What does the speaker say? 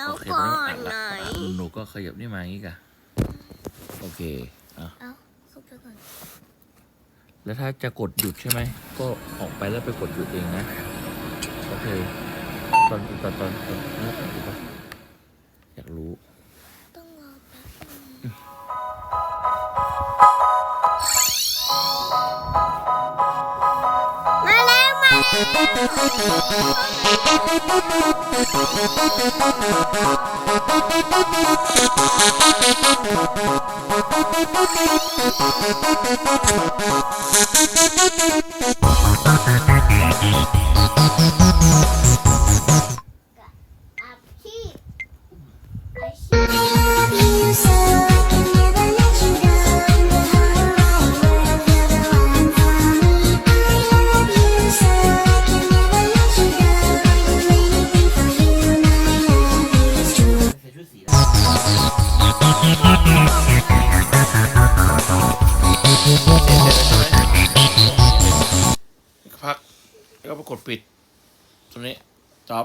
เอาโอเคตก่อนอนี้นหน่อยหนูก็ขยับนี่มาอย่างนี้กะโอเคอะเอาเข้าไปก่อนแล้วถ้าจะกดหยุดใช่ไหม ก็ออกไปแล้วไปกดหยุดเองนะ โอเค ตอนตอนตอนตอนหน้าตอนดูปะอย แล้ พัก แล้วก็กดปิด ตรงนี้จอบ